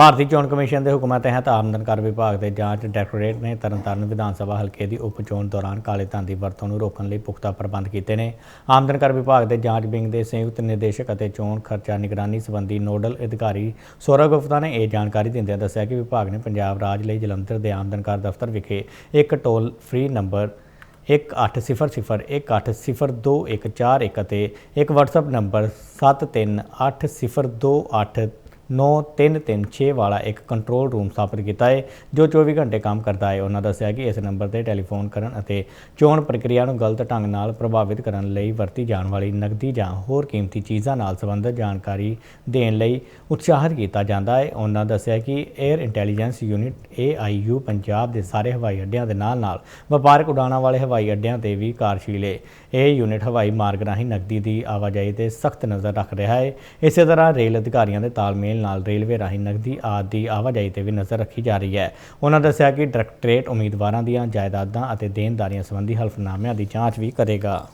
ਭਾਰਤੀ ਚੋਣ ਕਮਿਸ਼ਨ ਦੇ ਹੁਕਮਾਂ ਤਹਿਤ ਆਮਦਨ ਕਰ ਵਿਭਾਗ ਦੇ ਜਾਂਚ ਡਾਇਰੈਕਟੋਰੇਟ ਨੇ ਤਰਨਤਾਰਨ ਵਿਧਾਨ ਸਭਾ ਹਲਕੇ ਦੀ ਉਪ ਚੋਣ ਦੌਰਾਨ ਕਾਲੇ ਧਨ ਦੀ ਵਰਤੋਂ ਨੂੰ ਰੋਕਣ ਲਈ ਪੁਖਤਾ ਪ੍ਰਬੰਧ ਕੀਤੇ ਨੇ। ਆਮਦਨ ਕਰ ਵਿਭਾਗ ਦੇ ਜਾਂਚ ਵਿੰਗ ਦੇ ਸੰਯੁਕਤ ਨਿਰਦੇਸ਼ਕ ਅਤੇ ਚੋਣ ਖਰਚਾ ਨਿਗਰਾਨੀ ਸੰਬੰਧੀ ਨੋਡਲ ਅਧਿਕਾਰੀ ਸੌਰਵ ਗੁਪਤਾ ਨੇ ਇਹ ਜਾਣਕਾਰੀ ਦਿੰਦਿਆਂ ਦੱਸਿਆ ਕਿ ਵਿਭਾਗ ਨੇ ਪੰਜਾਬ ਰਾਜ ਲਈ ਜਲੰਧਰ ਦੇ ਆਮਦਨ ਕਰ ਦਫ਼ਤਰ ਵਿਖੇ ਇੱਕ ਟੋਲ ਫ੍ਰੀ ਨੰਬਰ 1800180241 ਅਤੇ ਇੱਕ WhatsApp ਨੰਬਰ 7380289336 ਵਾਲਾ ਇੱਕ ਕੰਟਰੋਲ ਰੂਮ ਸਥਾਪਿਤ ਕੀਤਾ ਹੈ ਜੋ 24 ਘੰਟੇ ਕੰਮ ਕਰਦਾ ਹੈ ਉਹਨਾਂ ਦੱਸਿਆ ਕਿ ਇਸ ਨੰਬਰ ਤੇ ਟੈਲੀਫੋਨ ਕਰਨ ਅਤੇ ਚੋਣ ਪ੍ਰਕਿਰਿਆ ਨੂੰ ਗਲਤ ਢੰਗ ਨਾਲ ਪ੍ਰਭਾਵਿਤ ਕਰਨ ਲਈ ਵਰਤੀ ਜਾਣ ਵਾਲੀ ਨਕਦੀ ਜਾਂ ਹੋਰ ਕੀਮਤੀ ਚੀਜ਼ਾਂ ਨਾਲ ਸੰਬੰਧਿਤ ਜਾਣਕਾਰੀ ਦੇਣ ਲਈ ਉਤਸ਼ਾਹਿਤ ਕੀਤਾ ਜਾਂਦਾ ਹੈ ਉਹਨਾਂ ਦੱਸਿਆ ਕਿ air intelligence unit AIU Punjab ਦੇ ਸਾਰੇ ਹਵਾਈ ਅੱਡਿਆਂ ਦੇ ਨਾਲ-ਨਾਲ ਵਪਾਰਕ ਉਡਾਣਾਂ ਵਾਲੇ ਹਵਾਈ ਅੱਡਿਆਂ ਤੇ ਵੀ ਕਾਰਜਸ਼ੀਲ ਹੈ ਇਹ ਯੂਨਿਟ ਹਵਾਈ ਮਾਰਗ ਰਾਹੀਂ ਨਕਦੀ ਦੀ ਆਵਾਜਾਈ ਤੇ ਸਖਤ ਨਜ਼ਰ ਰੱਖ ਰਿਹਾ ਹੈ ਇਸੇ ਤਰ੍ਹਾਂ ਰੇਲ ਅਧਿਕਾਰੀਆਂ ਦੇ ਤਾਲਮੇਲ ਨਾਲ ਰੇਲਵੇ ਰਾਹੀਂ ਨਕਦੀ ਆਦਿ ਦੀ ਆਵਾਜਾਈ ਤੇ ਵੀ ਨਜ਼ਰ ਰੱਖੀ ਜਾ ਰਹੀ ਹੈ। ਉਹਨਾਂ ਦੱਸਿਆ ਕਿ ਡਾਇਰੈਕਟਰੇਟ ਉਮੀਦਵਾਰਾਂ ਦੀਆਂ ਜਾਇਦਾਦਾਂ ਅਤੇ ਦੇਣਦਾਰੀਆਂ ਸੰਬੰਧੀ ਹਲਫਨਾਮਿਆਂ ਦੀ ਜਾਂਚ ਵੀ ਕਰੇਗਾ।